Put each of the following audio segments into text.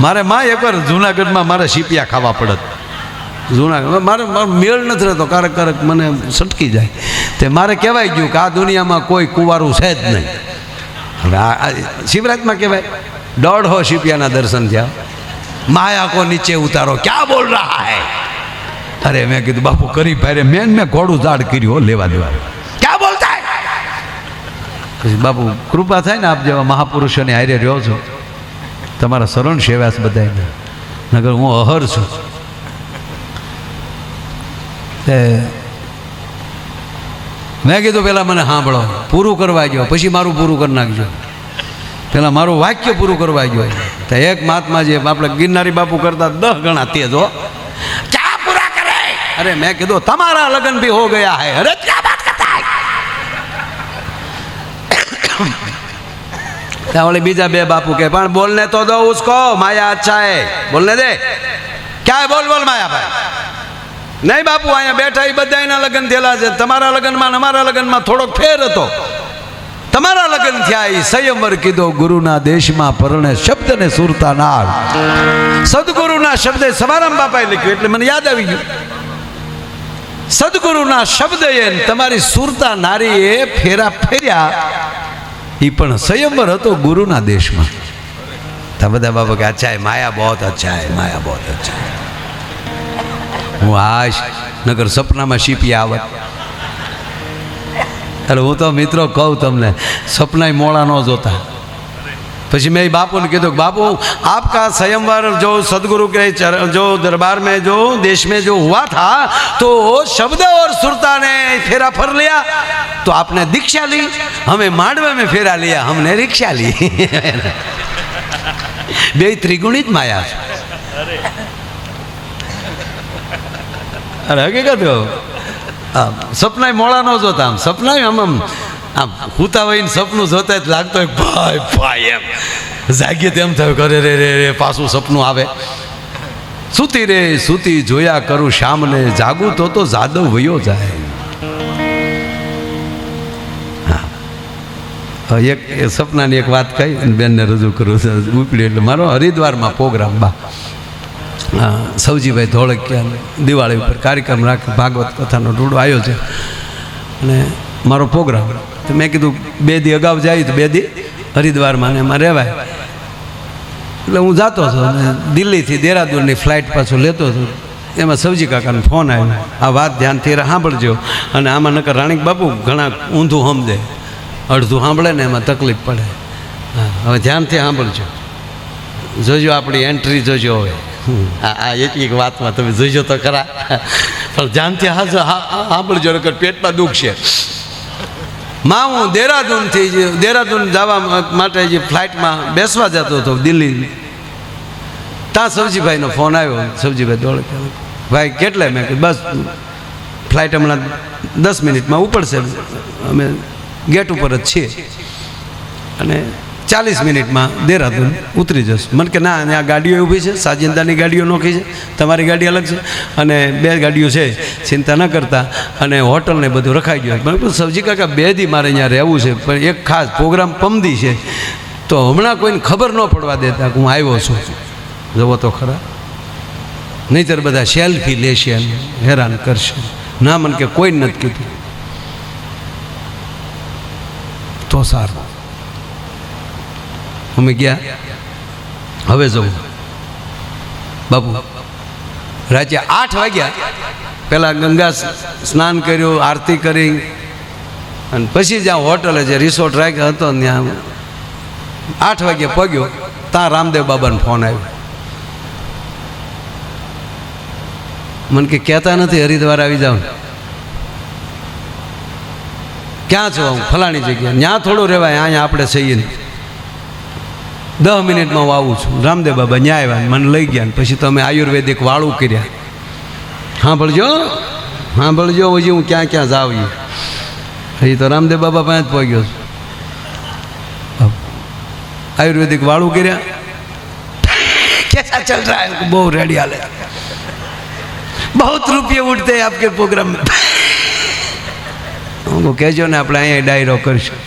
મારે માં એકવાર જુનાગઢમાં મારે શીપિયા ખાવા પડત. જુનાગઢ, મારે મેળ નથી રહેતો, કારક કારક મને સટકી જાય. તે મારે કહેવાય ગયું કે આ દુનિયામાં કોઈ કુંવારું છે જ નહીં. હવે આ શિવરાજમાં કહેવાય, દોઢો શિપિયાના દર્શન થયા. માયા કો નીચે ઉતારો, ક્યાં બોલ રહા હૈ? અરે મેં કીધું, બાપુ, કરી ભાઈ મેં મેં ઘોડું ઝાડ કર્યું લેવા દેવા. ક્યાં બોલતા? પછી બાપુ, કૃપા થાય ને આપ જેવા મહાપુરુષોને હારે રહ્યો છો. તમારા શરણ સેવાસ બધાને નગર હું અહર છું. તે મેં કીધું પહેલાં મને સાંભળો. પૂરું કરવા ગયો, પછી મારું પૂરું કરી નાખજો. પહેલાં મારું વાક્ય પૂરું કરવા ગયો. તો એક મહાત્મા જે આપણે ગિરનારી બાપુ કરતા દસ ગણા તેજ હો. અરે મેં કીધું, તમારા લગ્ન ભી હો ગયા હે. અરે ક્યાં બાત કરતા ત્યાં બીજા બે બાપુ કે, પણ બોલને તો દો ઉસકો, માયા અચ્છા હે બોલને દે. ક્યાં બોલ બોલ માયા ભાઈ નહીં બાપુ, અહીંયા બેઠા એ બધા એના લગ્ન થયેલા છે. તમારા લગ્નમાં અમારા લગ્નમાં થોડોક ફેર હતો. તમારા લગ્ન થયા એ કીધો, ગુરુના દેશમાં પરણે શબ્દ ને સુરતા નાળ. સદગુરુના શબ્દે સવારામ બાપાએ લખ્યું, એટલે મને યાદ આવી ગયું. સદગુરુના એ તમારી સુરતા નારીએ ફેરા ફેર્યા. એ પણ સ્વયંવર હતો ગુરુના દેશમાં. તા બધા બાબા કે અચ્છા માયા બહોત અચ્છા માયા બહોત અચ્છા હું આશ નગર સપનામાં શીપી આવત. એટલે હું તો મિત્રો કહું તમને, સપનાય મોડા ન જોતા. પછી મેં बापू ने કીધું કે बापू आपका संयमवर जो सदगुरु के चर- जो दरबार में जो देश में जो हुआ था तो शब्द और सुरता ने फेरा फर लिया तो आपने दीक्षा ली हमें मांडवे में फेरा लिया हमने रिक्शा ली બે ત્રિગુણિત માયા છે અરે હકીકત કહું આમ સપનાય મોડા ન જોતા આમ સપનાય આમ આમ આમ હુતા હોય સપનું જોતા જ લાગતો હોય, ભાઈ ભાઈ, એમ. જાગીએ તેમ થયું કરે રે રે રે, પાછું સપનું આવે. સૂતી રે, સૂતી જોયા કરું શામને. જાગું તો તો જાદવ વયો જાય. એક સપનાની એક વાત કહી બેનને રજૂ કરું ઉપડી એટલે મારો હરિદ્વારમાં પ્રોગ્રામ બા. સૌજીભાઈ ધોળકિયા દિવાળી ઉપર કાર્યક્રમ રાખે, ભાગવત કથાનો ટૂડો આવ્યો છે અને મારો પ્રોગ્રામ. તો મેં કીધું, બે દી અગાઉ જાય તો બે દી હરિદ્વારમાં ને એમાં રહેવાય. એટલે હું જતો હતો અને દિલ્હીથી દેહરાદૂનની ફ્લાઇટ પાછું લેતો હતો. એમાં સૌજી કાકાનો ફોન આવ્યો. આ વાત ધ્યાનથી સાંભળજો. અને આમાં નકર રાણીક બાપુ ઘણા ઊંધું સમજે. અડધું સાંભળે ને એમાં તકલીફ પડે. હા, હવે ધ્યાનથી સાંભળજો. જોજો આપણી એન્ટ્રી જોજો હવે. આ એક એક વાતમાં તમે જોઈજો તો ખરા. પણ ધ્યાનથી હાજો સાંભળજો, નકર પેટમાં દુઃખ છે માં હું દેહરાદૂનથી જે દેહરાદૂન જવા માટે જે ફ્લાઇટમાં બેસવા જતો હતો દિલ્હી ત્યાં સબજીભાઈનો ફોન આવ્યો. સવજીભાઈ દોડે ભાઈ, કેટલે? મેં કીધું, બસ, ફ્લાઇટ હમણાં દસ મિનિટમાં ઉપડશે. અમે ગેટ ઉપર જ છીએ. અને ચાલીસ મિનિટમાં દેહરાદૂન ઉતરી જશે. મને કે ના આ ગાડીઓ ઊભી છે, સાજિંદાની ગાડીઓ નોખી છે, તમારી ગાડી અલગ છે. અને બે ગાડીઓ છે, ચિંતા ન કરતા. અને હોટલને બધું રખાઈ ગયું મને સબજી કાકા, બે દી મારે અહીંયા રહેવું છે, પણ એક ખાસ પ્રોગ્રામ પમદી છે. તો હમણાં કોઈને ખબર ન પડવા દેતા કે હું આવ્યો છું. જવો તો ખરા. નહીંતર બધા સેલ્ફી લેશે અને હેરાન કરશે. ના, મને કે કોઈ નથી કીધું. તો સારું. અમે ગયા. હવે જવું. બાપુ રાત્રે આઠ વાગ્યા. પહેલાં ગંગા સ્નાન કર્યું, આરતી કરી. અને પછી જ્યાં હોટલે જે રિસોર્ટ રાખ્યો હતો, ત્યાં આઠ વાગે પગ્યો. ત્યાં રામદેવ બાબાનો ફોન આવ્યો. મને કે કહેતા નથી, હરિદ્વાર આવી જાવ ક્યાં છો? હું ફલાણી જગ્યા ત્યાં થોડું રહેવાય, અહીંયા આપણે છીએ. નહીં દસ મિનિટમાં હું આવું છું. રામદેવ બાબા ન્યાય આવ્યા મને લઈ ગયા પછી તમે આયુર્વેદિક વાળું કર્યા. સાંભળજો સાંભળજો, હજી હું ક્યાં ક્યાં જાવી હજી તો રામદેવ બાબા પાસે જ પહોંચ્યો છું. આયુર્વેદિક વાળું કર્યા. કેસા ચલ રહા બહુ રેડી હાલે. બહુ રૂપિયા ઉઠતે આપકે પ્રોગ્રામ કહેજો ને આપણે અહીંયા ડાયરો કરીશું.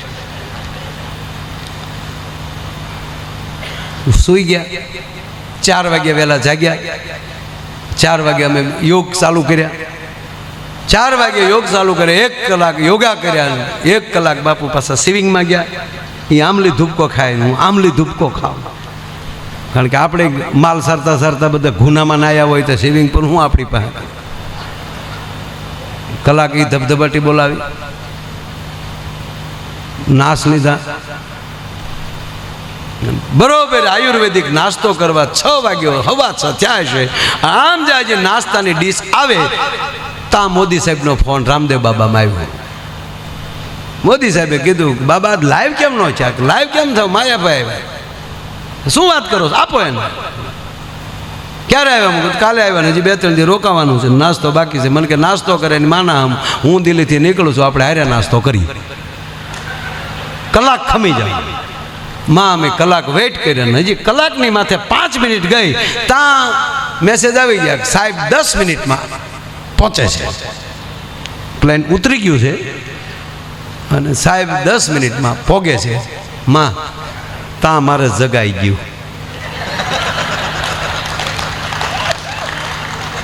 સૂઈ ગયા. ચાર વાગ્યા વહેલા જાગ્યા. ચાર વાગે અમે યોગ ચાલુ કર્યા. ચાર વાગે યોગ ચાલુ કરે એક કલાક યોગા કર્યા એક કલાક બાપુ પાસે સિવિંગમાં ગયા. એ આમલી ધૂપકો ખાય હું આમલી ધૂપકો ખાઉં. કારણ કે આપણે માલ સરતા સરતા બધા ગુનામાં નાયા હોય તો સિવિંગ પર હું આપણી પાસે. કલાક એ ધબધબાટી બોલાવી. નાશ લીધા. બરોબર, આયુર્વેદિક નાસ્તો કરવા છ વાગ્યો, હવા છ થયા છે. આમ જે નાસ્તાની ડીશ આવે. તા મોદી સાહેબનો ફોન રામદેવ બાબામાં આવ્યો. મોદી સાહેબે કીધું બાબા લાઈવ કેમ નો છે લાઈવ કેમ થયો માયાભાઈ આવ્યા. શું વાત કરો? આપો એને. ક્યારે આવ્યા? મુકું કાલે આવ્યા હજી બે, ત્રણ દી રોકાવાનું છે. નાસ્તો બાકી છે. મને કે, નાસ્તો કરે ને માના આમ. હું દિલ્હીથી નીકળું છું. આપણે હારે નાસ્તો કરી કલાક ખમી જાય. માં અમે કલાક વેઇટ કર્યા હજી કલાકની માથે પાંચ મિનિટ ગઈ ત્યાં મેસેજ આવી ગયા સાહેબ દસ મિનિટમાં પહોંચે છે. પ્લેન ઉતરી ગયું છે અને સાહેબ દસ મિનિટમાં પોગે છે. માં ત્યાં મારે જગાઈ ગયું.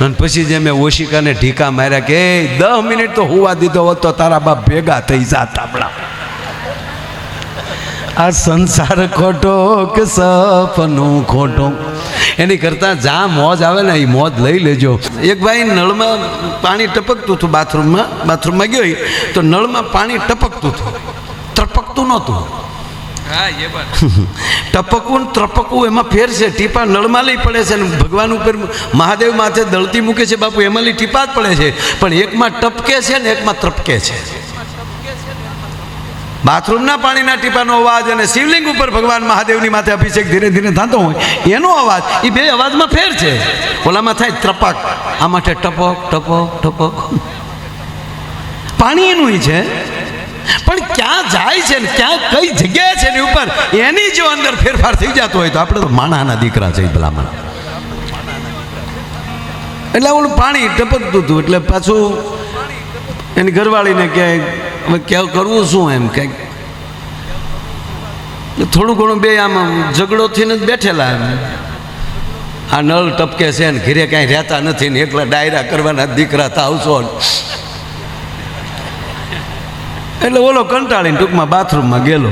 અને પછી જે મેં ઓશિકાને ઢીકા માર્યા કે "એ, દસ મિનિટ તો હોવા દીધો હોત તો તારા બાપ ભેગા થઈ જાત આપણા. આ સંસાર ખોટો કે સપનું ખોટું? એની કરતાં જ્યાં મોજ આવે ને એ મોજ લઈ લેજો. એક ભાઈ નળમાં પાણી ટપકતું હતું બાથરૂમમાં બાથરૂમમાં ગયો તો નળમાં પાણી ટપકતું હતું. ત્રપકતું નહોતું. ટપકવું ને ત્રપકવું એમાં ફેર છે. ટીપા નળમાં લઈ પડે છે ને ભગવાન ઉપર મહાદેવ માથે દળતી મૂકે છે બાપુ એમાં લઈ ટીપા જ પડે છે. પણ એકમાં ટપકે છે ને એકમાં ત્રપકે છે. બાથરૂમના પાણીના ટીપાનો અવાજ અને શિવલિંગ ઉપર ભગવાન મહાદેવની માથે અભિષેક ધીરે ધીરે થતો હોય, એનો અવાજ એ બે અવાજમાં ફેર છે. ઓલામાં થાય ત્રપક. આ માટે ટપક ટપક ટપક. પાણી એનું છે. પણ ક્યાં જાય છે ક્યાં કઈ જગ્યાએ છે એની ઉપર, એની જો અંદર ફેરફાર થઈ જતો હોય તો આપણે તો માણાના દીકરા છે ભલામણ. એટલે ઓલું પાણી ટપકતું હતું, એટલે પાછું એની ઘરવાળીને કે હવે કરવું, શું એમ કંઈક? થોડું ઘણું બે આમ ઝઘડો થઈને જ બેઠેલા એમ. આ નળ ટપકે છે ને ઘીરે કાંઈ રહેતા નથી ને એકલા ડાયરા કરવાના દીકરા તા આવશો એટલે ઓલો કંટાળીને ટૂંકમાં બાથરૂમમાં ગયેલો.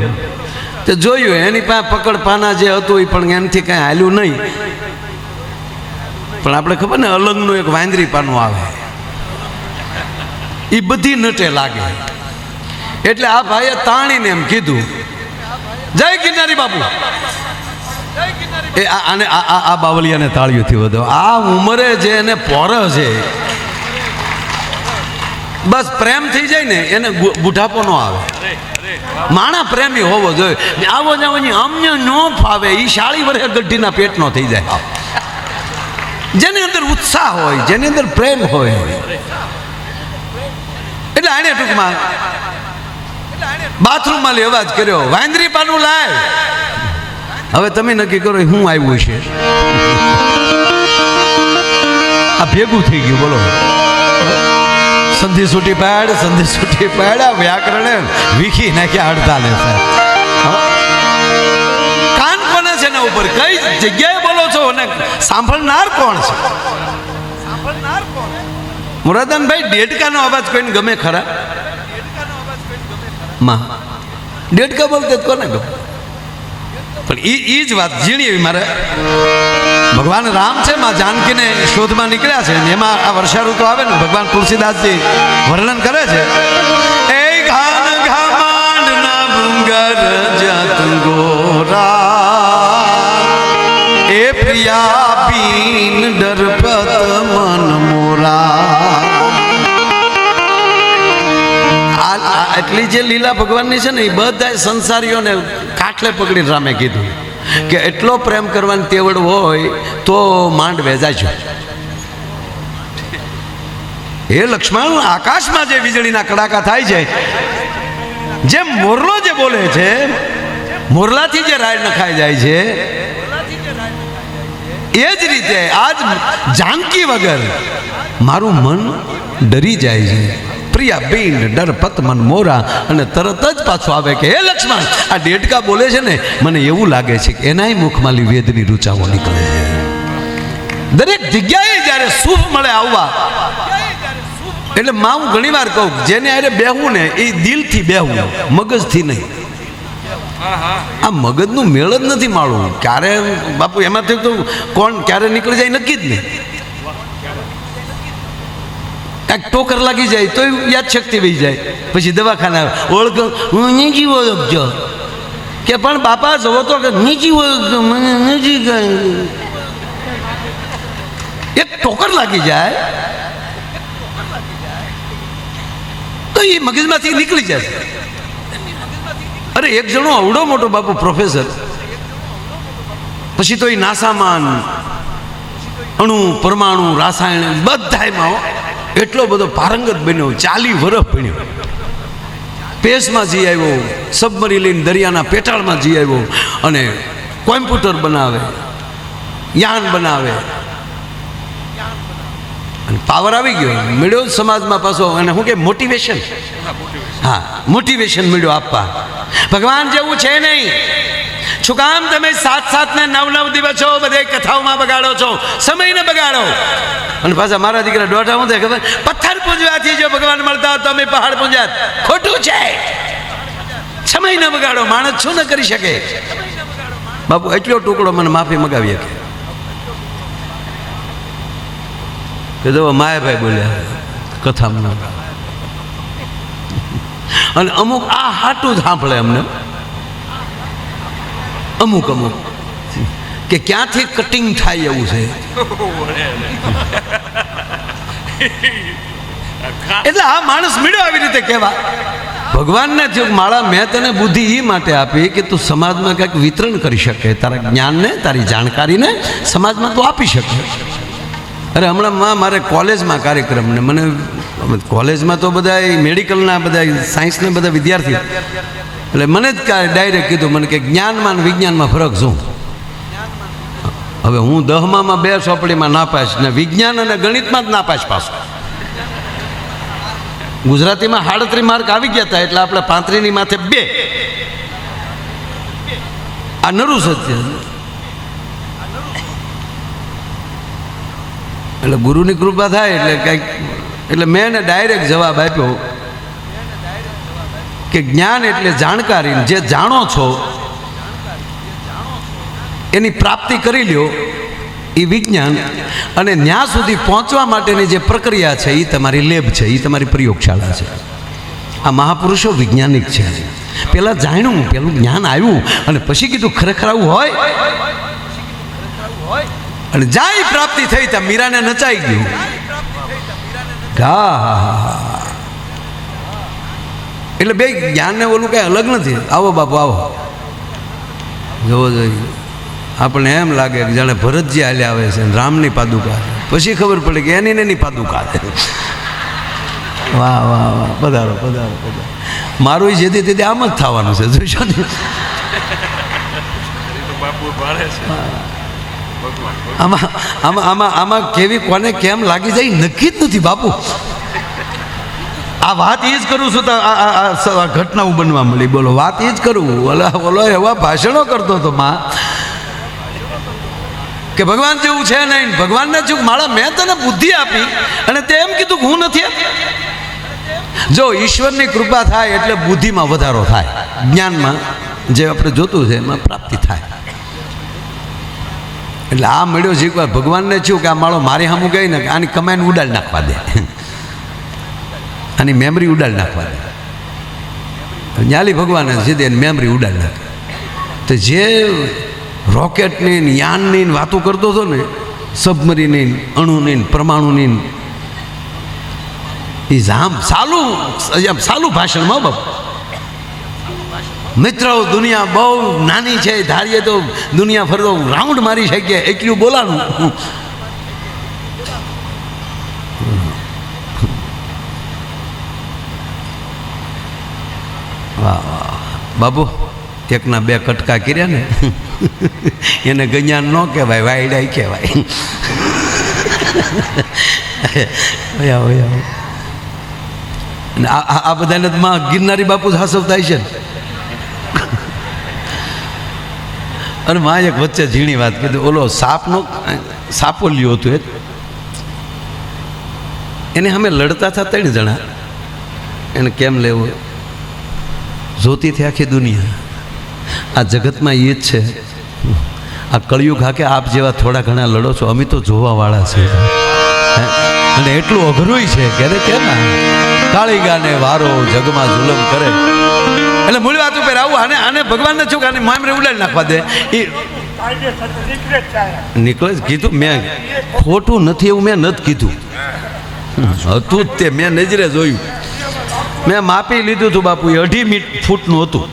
તે જોયું, એની પાસે પકડ પાના જે હતું એ પણ એનાથી કાંઈ હાલ્યું નહીં. પણ આપણે ખબર ને, અલંગનું એક વાંદરી પાનું આવે. એ બધી નટે લાગે. એટલે આ ભાઈએ તાણીને એમ કીધું. જય ગિરનારી બાપુ. એ આને આ આ- બાવલિયાને તાળીઓથી વધો. આ ઉંમરે જે એને પોર છે, બસ પ્રેમ થઈ જાય ને, એને બુઢાપો ન આવે. માણા પ્રેમી હોવો જોઈએ. આવો જાવો અમને ન ફાવે એ શાળી વરે ગઢીના પેટનો થઈ જાય. જેની અંદર ઉત્સાહ હોય, જેની અંદર પ્રેમ હોય. એટલે આને ટૂંકમાં બાથરૂમમાં લેવા જ કર્યો. વાંદરી પાનું લાય. હવે તમે નક્કી કરો હું આવ્યું છે? આ ભેગું થઈ ગયું, બોલો. સંધિ સૂટી પાડ, સંધિ સૂટી પાડ, આ વ્યાકરણે વીખી નાખ્યા અડતાલે સાહેબ કાન કોને છે ને ઉપર? કઈ જગ્યાએ બોલો છો? અને સાંભળનાર કોણ છે? મુરાદાનભાઈ ડેડકાનો અવાજ કોઈને ગમે ખરા? માં. ડેડકા બોલતે કોને ગમે પણ એ એ જ વાત જીણી મારે. ભગવાન રામ છે, માં જાનકીને શોધમાં નીકળ્યા છે ને એમાં આ વર્ષા ઋતુ આવે ને, ભગવાન તુલસીદાસજી વર્ણન કરે છે. એ ઘાન ઘામાંડ ના ભૃંગર જત ગોરા. એ પ્રિયા પીન ડરપત મન મોરા. એટલી જે લીલા ભગવાનની છે ને, એ બધા સંસારીઓને કાટલે પકડીને રામે કીધું કે એટલો પ્રેમ કરવાની તેવડ હોય તો માંડ વેજાજો. એ લક્ષ્મણ, આકાશમાં જે વીજળીના કડાકા થાય છે જેમ મોરલો જે બોલે છે, મોરલાથી જે રાય નખાઈ જાય છે, એ જ રીતે આજ જાનકી વગર મારું મન ડરી જાય છે. પ્રિયા બિંડ ડર પત મન મોરા અને તરત જ પાછો આવે કે, હે લક્ષ્મણ, આ ડેટકા બોલે છે ને, મને એવું લાગે છે કે એનાય મુખમાંથી વેદની રૂચાઓ નીકળે છે. દરેક જગ્યાએ જ્યારે શુભ મળે આવવા, એટલે માં હું ઘણી વાર કહું જેને અરે બેહવું ને, એ દિલથી બેહવું, મગજથી નહીં. આ મગજનું મેળ જ નથી માળવું. ક્યારે, બાપુ એમાંથી તો કોણ ક્યારે નીકળી જાય નક્કી જ નહીં. એક ટોકર લાગી જાય તોય યાદ શક્તિ વહી જાય. પછી દવાખાના ઓળખ, હું નીચી ઓળખજો કે, પણ બાપા, જવો તો કે નીચી ઓળખજો મને નીચી એક ટોકર લાગી જાય. તો એ મગજમાંથી નીકળી જશે. અરે, એક જણો અવડો મોટો બાપુ, પ્રોફેસર. પછી તો એ નાસામાન, અણુ, પરમાણુ રાસાયણ બધાયમાં હો. એટલો બધો પારંગત બન્યો, ચાલી વરફ ભણ્યો. પેસમાં જી આવ્યો સબમરી લઈને દરિયાના પેટાળમાં જી આવ્યો અને કોમ્પ્યુટર બનાવે, યાન બનાવે. અને પાવર આવી ગયો. મળ્યો સમાજમાં પાછો અને શું કે મોટિવેશન હા મોટિવેશન મળ્યો આપવા. ભગવાન જેવું છે નહીં. શું કામ તમે સાત સાત ને નવ નવ દિવસો બધે કથાઓમાં બગાડો છો? સમયને બગાડો. અને પાછા મારા દીકરા દોઢા હું ખબર? પથ્થર પૂજવાથી જો ભગવાન મળતા તો અમે પહાડ પૂજ્યા ખોટું છે. સમય ન બગાડો, માણસ શું ન કરી શકે? બાપુ, એટલો ટુકડો મને માફી મગાવી શકે. કીધું માયાભાઈ બોલ્યા, કથામાં અને અમુક આ હાટું જ સાંભળે અમને. અમુક અમુક. કે ક્યાંથી કટિંગ થાય એવું છે? એટલે આ માણસ મળ્યો આવી રીતે કહેવા. ભગવાનને થયું માળા મેં તને બુદ્ધિ એ માટે આપી કે તું સમાજમાં કંઈક વિતરણ કરી શકે, તારા જ્ઞાનને, તારી જાણકારીને સમાજમાં તું આપી શકે. અરે હમણાં મારે કોલેજમાં કાર્યક્રમ ને મને કોલેજમાં તો બધા મેડિકલના બધા સાયન્સના બધા વિદ્યાર્થીઓ એટલે મને જ ડાયરેક્ટ કીધું, મને કે જ્ઞાનમાં વિજ્ઞાનમાં ફરક શું? હવે હું દહમામાં બે ચોપડીમાં નાપાસ ને વિજ્ઞાન અને ગણિતમાં જ નાપાસ પાસ ગુજરાતીમાં હાડત્રી માર્ક આવી ગયા હતા એટલે આપણે પાંત્રીની માથે બે. આ નરું સત્ય. એટલે ગુરુની કૃપા થાય, એટલે કંઈક એટલે મેં એને ડાયરેક્ટ જવાબ આપ્યો. કે જ્ઞાન એટલે જાણકારી જે જાણો છો, એની પ્રાપ્તિ કરી લ્યો એ વિજ્ઞાન. અને ત્યાં સુધી પહોંચવા માટેની જે પ્રક્રિયા છે એ તમારી લેબ છે એ તમારી પ્રયોગશાળા છે. આ મહાપુરુષો વૈજ્ઞાનિક છે. પહેલાં જાણ્યું, પેલું જ્ઞાન આવ્યું, અને પછી કીધું ખરેખર આવું હોય? અને જાય પ્રાપ્તિ થઈ, ત્યાં મીરાને નચાઈ ગયું. હા હા હા એટલે બે જ્ઞાનને ઓલું કાંઈ અલગ નથી. આવો બાપુ આવો. જોવો જોઈએ આપણને એમ લાગે કે જાણે ભરતજી હાલ્યા આવે છે રામની પાદુકા પછી ખબર પડે કે એની ને એની પાદુકા છે વાહ વાહ વાહ. પધારો પધારો પધારો. મારું જેથી તેથી આમ જ થવાનું છે. જોઈશો ને આમાં આમાં આમાં આમાં કેવી કોને કેમ લાગી જાય નક્કી જ નથી બાપુ. આ વાત એ જ કરું છું તો આ ઘટનાઓ બનવા મળી. બોલો, વાત એ જ કરું. ઓલા ઓલો એવા ભાષણો કરતો હતો માં કે ભગવાન જેવું છે નહીં. ભગવાનને ચૂક માળા મેં તને બુદ્ધિ આપી અને તે એમ કીધું હું નથી. જો ઈશ્વરની કૃપા થાય એટલે બુદ્ધિમાં વધારો થાય. જ્ઞાનમાં જે આપણે જોતું છે એમાં પ્રાપ્તિ થાય. એટલે આ મળ્યો એકવાર ભગવાનને થયું કે આ માળો મારી સામું ગઈ ને આની કમાઈને ઉડાડ નાખવા દે. આની મેમરી ઉડાડી નાખવાની. ન્યાલી ભગવાને સીધે એની મેમરી ઉડાડ નાખે. તો જે રોકેટની યાનની વાતો કરતો હતો ને સબમરીની અણુની પરમાણુની એ જામ સાલું, આમ સાલું ભાષણમાં બાપુ. મિત્રો દુનિયા બહુ નાની છે, ધારીએ તો દુનિયા ફરતો રાઉન્ડ મારી શકીએ એટલું બોલાનું. બાબુ એકના બે કટકા કર્યા ને, એને ગજાન ન કહેવાય, વાયડાય કહેવાય. ઓયા ઓયા આ બધાને માં ગિરનારી બાપુ થાય છે ને. અને માં એક વચ્ચે ઝીણી વાત કીધી, ઓલો સાપનો સાપોલિયો હતું એ એને અમે લડતા હતા ત્રણ જણા. એને કેમ લેવું? જોતીથી આખી દુનિયા. આ જગતમાં એ જ છે. આ કળિયુગ હા કે આપ જેવા થોડા ઘણા લડો છો, અમે તો જોવાવાળા છે? અને એટલું અઘરું છે કે અરે કેમ કાળીગાને કાળી ગાને વારો જગમાં જુલમ કરે? એટલે મૂળ વાત ઉપર આવું, આને આને ભગવાનને છું કે, આને મામરે ઉડાડી નાખવા દે? એ નીકળે જ કીધું. મેં ખોટું નથી એવું મેં નથી કીધું. હતું જ તે, મેં નજરે જોયું. મેં માપી લીધું હતું બાપુ અઢી મીટ ફૂટનું હતું.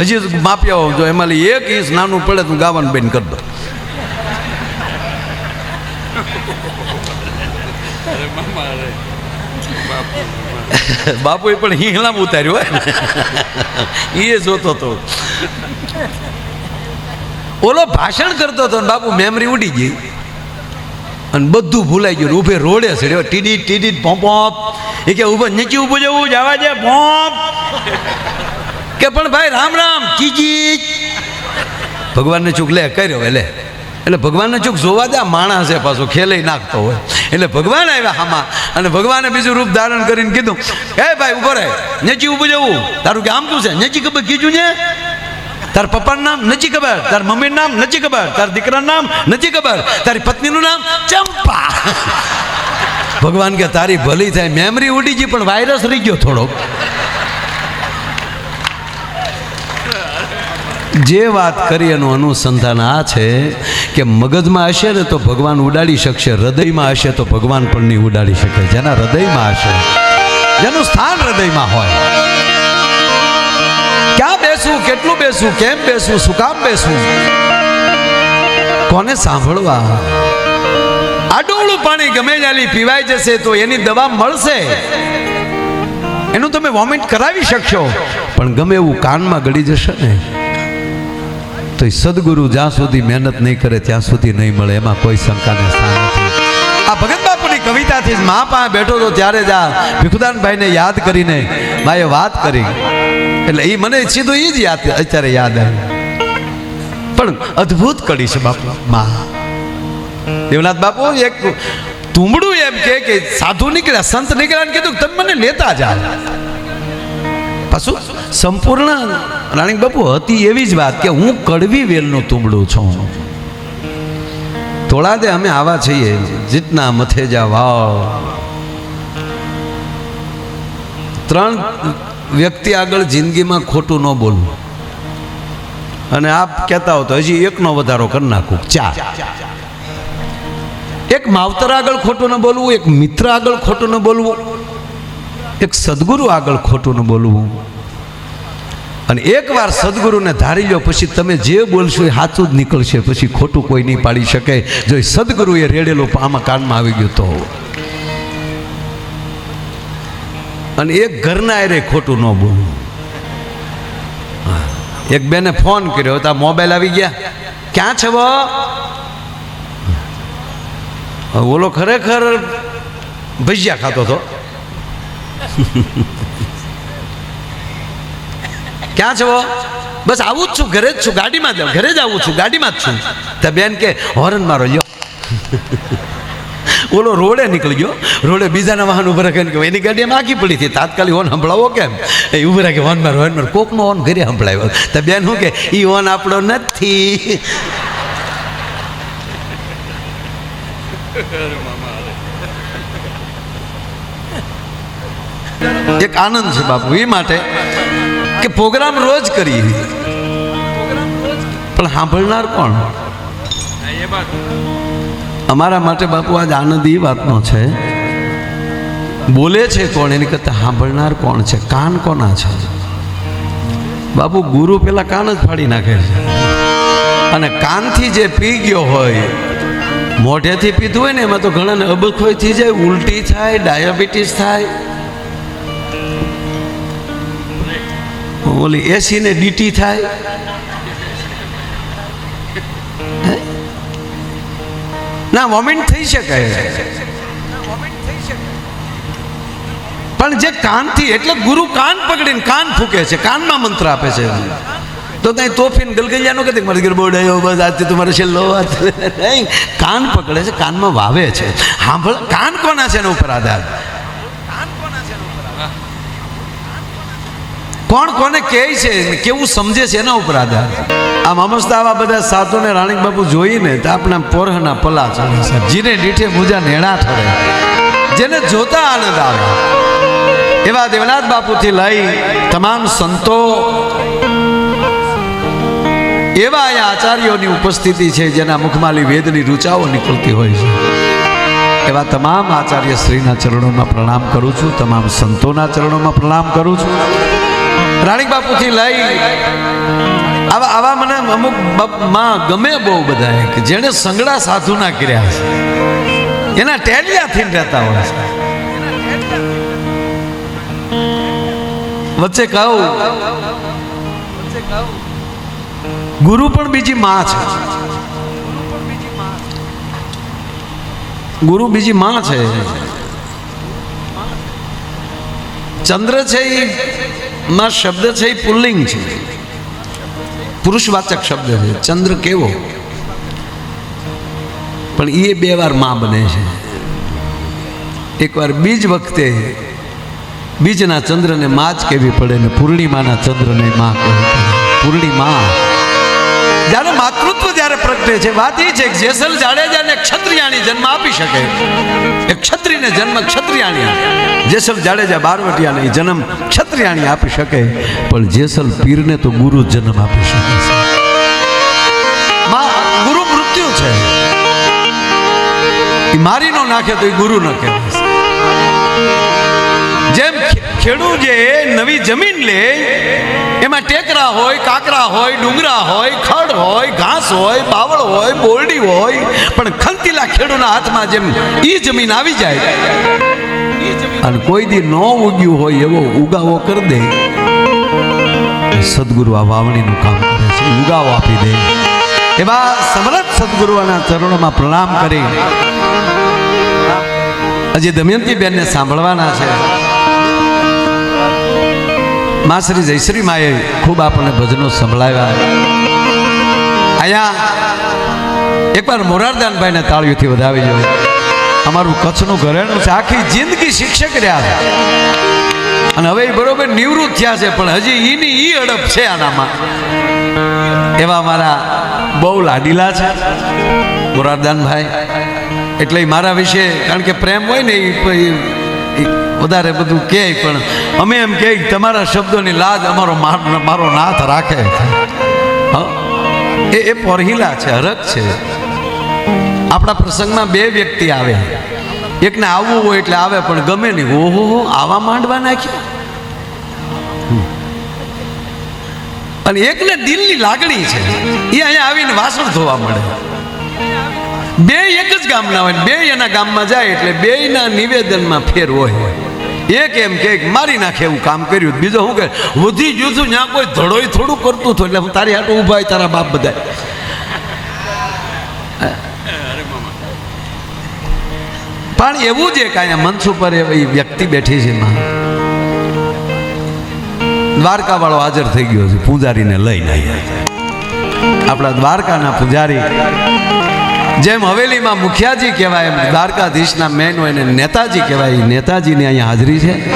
હજી માપી આવો, જો એમાં એક ઇંચ નાનું પડે તો ગાવાનું બેન કરી દો બાપુએ પણ હિંગલામ ઉતાર્યું હોય એ જોતો હતો. ઓલો ભાષણ કરતો હતો બાપુ મેમરી ઉડી ગઈ. અને બધું ભૂલાઈ ગયું. ઊભે રોડે ચડ્યો. ટીડી ટીડી પોંપ એ કે ઊભો નીચે ઊભું જવું જવા દે પોંપ કે પણ ભાઈ, રામ રામ ચીચી ભગવાનને ચૂક લે, કર્યો એટલે એટલે ભગવાનને ચૂક જોવા દે, આ માણસ છે પાછો ખેલે નાખતો હોય. એટલે ભગવાન આવ્યા આમાં અને ભગવાને બીજું રૂપ ધારણ કરીને કીધું, હે ભાઈ ઊભો રહે. નેચી ઊભું જવું. તારું કે, આમ શું છે? નેચી ખબર કીધું ને? તાર પપ્પાનું નામ નથી ખબર, તાર મમ્મીનું નામ નથી ખબર, તાર દીકરાનું નામ નથી ખબર, તારી પત્નીનું નામ ચંપા. ભગવાન કે તારી ભલી થાય મેમરી ઉડી ગઈ, પણ વાયરસ રહી ગયો થોડોક. જે વાત કરી એનું અનુસંધાન આ છે કે મગજમાં હશે ને તો ભગવાન ઉડાડી શકશે, હૃદયમાં હશે તો ભગવાન પણ નહીં ઉડાડી શકે, જેના હૃદયમાં હશે, જેનું સ્થાન હૃદયમાં હોય. બેસવું કેટલું બેસવું કેમ બેસવું શું કામ બેસવું કોને સાંભળવા? આડોળું પાણી ગમે ત્યાંથી પીવાઈ જશે તો એની દવા મળશે. એનું તમે વોમિટ કરાવી શકશો. પણ ગમે એવું કાનમાં ગળી જશે ને, તો સદગુરુ જ્યાં સુધી મહેનત નહીં કરે, ત્યાં સુધી નહીં મળે. એમાં કોઈ શંકા નહીં જ મા પાસે બેઠો તો ત્યારે જ આ ભીખુદાનભાઈને યાદ કરીને માએ વાત કરી. એટલે એ મને સીધું એ જ યાદ અત્યારે યાદ આવ્યું પણ અદ્ભુત કડી છે બાપુ. મા. દેવનાથ બાપુ, એક તુંબડું એમ કે કે સાધુ નીકળ્યા, સંત નીકળ્યા કીધું તમે મને લેતા જા પાછું સંપૂર્ણ રાણી બાપુ હતી એવી જ વાત કે હું કડવી વેલનું તુંબડું છું. થોડા દે અમે આવા છીએ, જીતના મથેજા વાવ. ત્રણ વ્યક્તિ આગળ જિંદગીમાં ખોટું ન બોલવું. અને આપ કહેતા હો તો હજી એકનો વધારો કરી નાખું. ચાર. એક માવતર આગળ ખોટું ન બોલવું, એક મિત્ર આગળ ખોટું ન બોલવું, એક સદગુરુ આગળ ખોટું ન બોલવું. અને એકવાર સદગુરુને ધારી લો પછી તમે જે બોલશો એ સાચું જ નીકળશે. પછી ખોટું કોઈ નહીં પાડી શકે. જો એ રેડેલો આમાં કાનમાં આવી ગયો તો. અને એક ઘરના એરે ખોટું ન બોલવું. એક બેને ફોન કર્યો, તો મોબાઈલ આવી ગયા? ક્યાં છે ઓલો ખરેખર ભજીયા ખાતો હતો. ક્યાં છો? બસ આવું જ છું, ઘરે જ છું, ગાડીમાં જ ઘરે જ આવું છું, ગાડીમાં જ છું. તો બેન કે, હોરન મારો, લ્યો. ઓલો રોડે નીકળી ગયો, રોડે બીજાના વાહન ઊભા રાખે કે, એની ગાડીમાં આખી પડી હતી, તાત્કાલિક હોન સંભળાવો કેમ? એ ઊભા રાખે હોન મારો હોન મારો. કોકનો હોન ઘરે સંભળાવ્યો તો બેન શું કે એ હોન આપણો નથી. એક આનંદ છે બાપુ એ માટે કે પ્રોગ્રામ રોજ કરીએ. પણ સાંભળનાર કોણ? અમારા માટે બાપુ આજ આનંદ એ વાતનો છે. બોલે છે કોણ, એની કરતા સાંભળનાર કોણ છે? કાન કોના છે? બાપુ ગુરુ પેલા કાન જ ફાડી નાખે છે. અને કાનથી જે પી ગયો હોય, મોઢેથી પીધું હોય ને, એમાં તો ઘણાને અબખોઈ થઈ જાય, ઉલટી થાય, ડાયાબિટીસ થાય. ઓલી એસી ને ડીટી થાય. ના વોમિટ થઈ શકે. પણ જે કાનથી, એટલે ગુરુ કાન પકડીને કાન ફૂકે છે, કાનમાં મંત્ર આપે છે. તો ત્યાં તોફીન ગલગલિયા નો કહેતી મારી ઘર બોડાયો બસ આજથી તમારે છેલ્લો વાત. નહીં, કાન પકડે છે, કાનમાં વાવે છે. સાંભળ કાન કોના છે એના ઉપર આધાર? કોણ કોને કહે છે, કેવું સમજે છે એના ઉપર આધાર આમ અમસ્તા આવા બધા સાધુને રાણીક બાપુ જોઈને તો આપણા પોરહના પલા ચાલે છે. જીને ડીઠે મુજા નેણા ઠરે. જેને જોતા આનંદ આવે. એવા દેવનાથ બાપુથી લઈ તમામ સંતો, એવા અહીંયા આચાર્યોની ઉપસ્થિતિ છે જેના મુખમાલી વેદની રૂચાઓ નીકળતી હોય છે. એવા તમામ આચાર્ય શ્રીના ચરણોમાં પ્રણામ કરું છું, તમામ સંતોના ચરણોમાં પ્રણામ કરું છું. રાણીક બાપુથી લઈ આવા આવા મને અમુકમાં ગમે બહુ બધા કે જેણે સંગડા સાધુના કર્યા છે. એના ટેલિયાથી રહેતા હોય છે. વચ્ચે કહું, ગુરુ પણ બીજી માં છે. ગુરુ બીજી માં છે. ચંદ્ર છે એ માં શબ્દ છે એ પુલ્લિંગ છે. પુરુષવાચક શબ્દ છે. ચંદ્ર કેવો? પણ એ બે વારમાં બને છે. એકવાર બીજ વખતે બીજના ચંદ્રને માં જ કહેવી પડે ને પૂર્ણિમાના ચંદ્રને માં કહેવી પડે પૂર્ણિમા. જ્યારે જ્યારે પ્રગટે છે. વાત એ છે કે જેસલ જાડેજાને ક્ષત્રિયાણી જન્મ આપી શકે. એ ક્ષત્રિયને જન્મ ક્ષત્રિયાણી જેસલ જાડેજા બારવટિયાને જન્મ ક્ષત્રિયાણી આપી શકે. પણ જેસલ પીરને તો ગુરુ જન્મ આપી શકે. છે ગુરુ મૃત્યુ છે. એ મારી નો નાખે તો એ ગુરુ ન કહેવાય. ખેડૂત જે નવી જમીન લે, એમાં ટેકરા હોય, કાકરા હોય, ડુંગરા હોય, ખડ હોય, ઘાસ હોય, બાવળ હોય, બોરડી હોય, પણ ખંતીલા ખેડૂના હાથમાં જેમ એ જમીન આવી જાય, અને કોઈ દી ન ઉગ્યું હોય એવો ઉગાવો કરી દે સદગુરુ આ વાવણીનું કામ કરે છે ઉગાવો આપી દે. એવા સમરથ સદગુરુના ચરણોમાં પ્રણામ કરી. હજી દમયંતી બેનને સાંભળવાના છે. મા શ્રી જયશ્રી માએ ખૂબ આપણને ભજનો સંભળાવ્યા. અહીંયા એકવાર મોરારદાનભાઈને તાળીઓથી વધાવી જોઈએ અમારું કચ્છનું ઘરેણું છે. આખી જિંદગી શિક્ષક રહ્યા અને હવે એ બરોબર નિવૃત્ત થયા છે, પણ હજી એની ઈ હડપ છે આનામાં. એવા મારા બહુ લાડીલા છે મોરારદાનભાઈ. એટલે મારા વિશે, કારણ કે પ્રેમ હોય ને એ વધારે બધું કહે પણ અમે એમ કહે તમારા શબ્દોની લાજ અમારો મારો નાથ રાખે. એ એ પરહિલા છે હરક છે. આપણા પ્રસંગમાં બે વ્યક્તિ આવે. એકને આવવું હોય એટલે આવે, પણ ગમે નહીં. ઓહો, હો, આવા માંડવા નાખ્યા? અને એકને દિલની લાગણી છે. એ અહીંયા આવીને વાસણ ધોવા મળે. બે એક જ ગામના હોય બે એના ગામમાં જાય એટલે બેયના નિવેદનમાં ફેર હોય. એક એમ કે મારી નાખે એવું કામ કર્યું બીજો શું કે વધી ગયું ત્યાં કોઈ ધડોય થોડું કરતું હતું એટલે હું તારી હાટું ઊભા તારા બાપ બધા પણ એવું જ અહીંયા મંચ ઉપર એ વ્યક્તિ બેઠી છે માં દ્વારકા વાળો હાજર થઈ ગયો છે, પૂજારીને લઈને આપણા દ્વારકાના પૂજારી જેમ હવેલીમાં મુખિયાજી કહેવાય, એમ દ્વારકાધીશના મેન હોય ને નેતાજી કહેવાય. નેતાજીની અહીંયા હાજરી છે.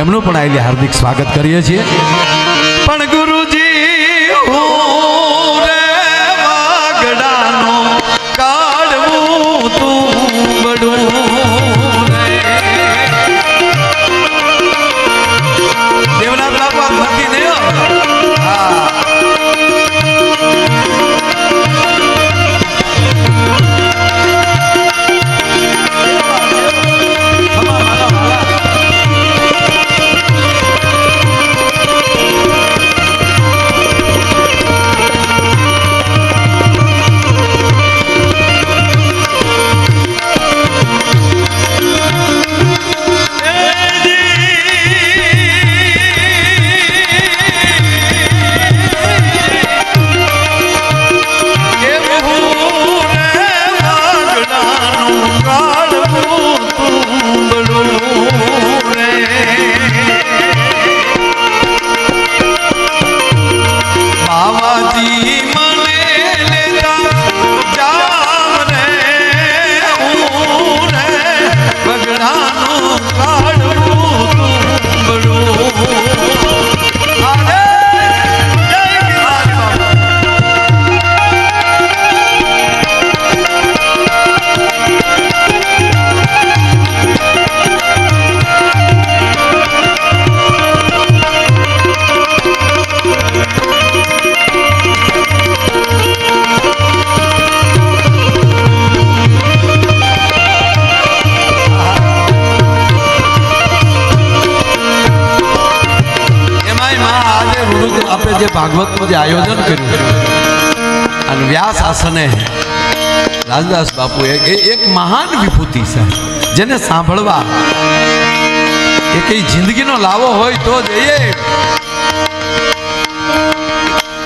એમનું પણ આટલી હાર્દિક સ્વાગત કરીએ છીએ. પણ રાજદાસ બાપુ, એ એક મહાન વિભૂતિ છે, જેને સાંભળવા એ કઈ જિંદગીનો લાવો હોય તો જઈએ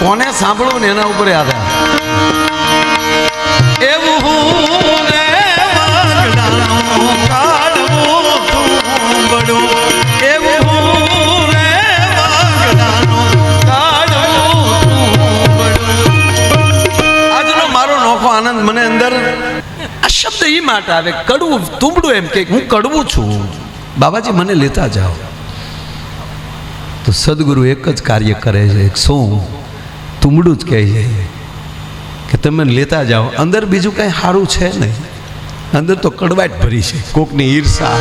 કોને સાંભળવું ને એના ઉપર આધાર? એવું શબ્દ એ માટે આવે, કડવું, તુંબડું એમ કે હું કડવું છું. બાબાજી, મને લેતા જાઓ. તો સદગુરુ એક જ કાર્ય કરે છે શું? તુંબડું જ કહે છે કે તમે લેતા જાઓ. અંદર બીજું કંઈ સારું છે નહીં. અંદર તો કડવાટ ભરી છે, કોકની ઈર્ષા.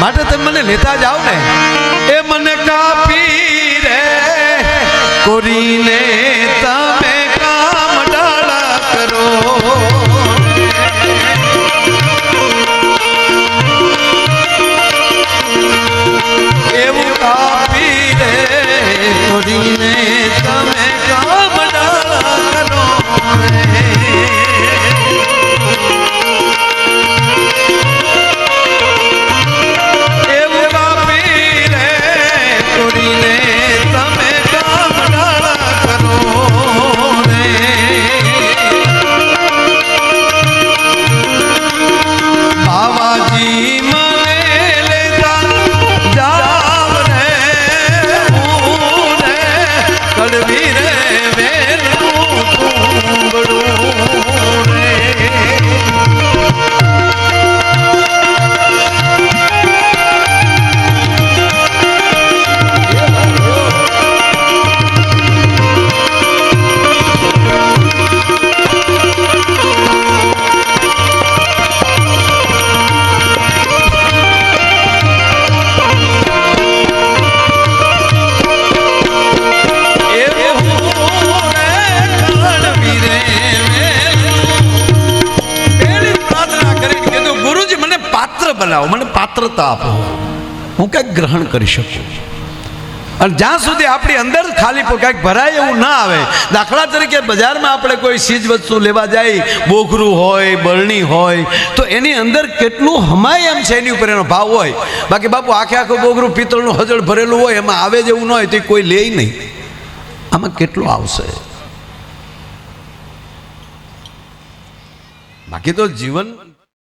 માટે તમે મને લેતા જાઓ ને. એ મને કાપી રે, કોરીને ગ્રહણ કરી શકું. અને જ્યાં સુધી આપણી અંદર ખાલી કંઈક ભરાય એવું ના આવે, દાખલા તરીકે બજારમાં આપણે કોઈ ચીજ વસ્તુ લેવા જાય, બોઘરું હોય, બરણી હોય, તો એની અંદર કેટલું હમાય એમ છે એની ઉપર એનો ભાવ હોય. બાકી બાપુ, આખે આખું બોઘરું, પિત્તળનું હજળ ભરેલું હોય, એમાં આવે જેવું ન હોય, તો કોઈ લે નહીં. આમાં કેટલું આવશે? બાકી તો જીવન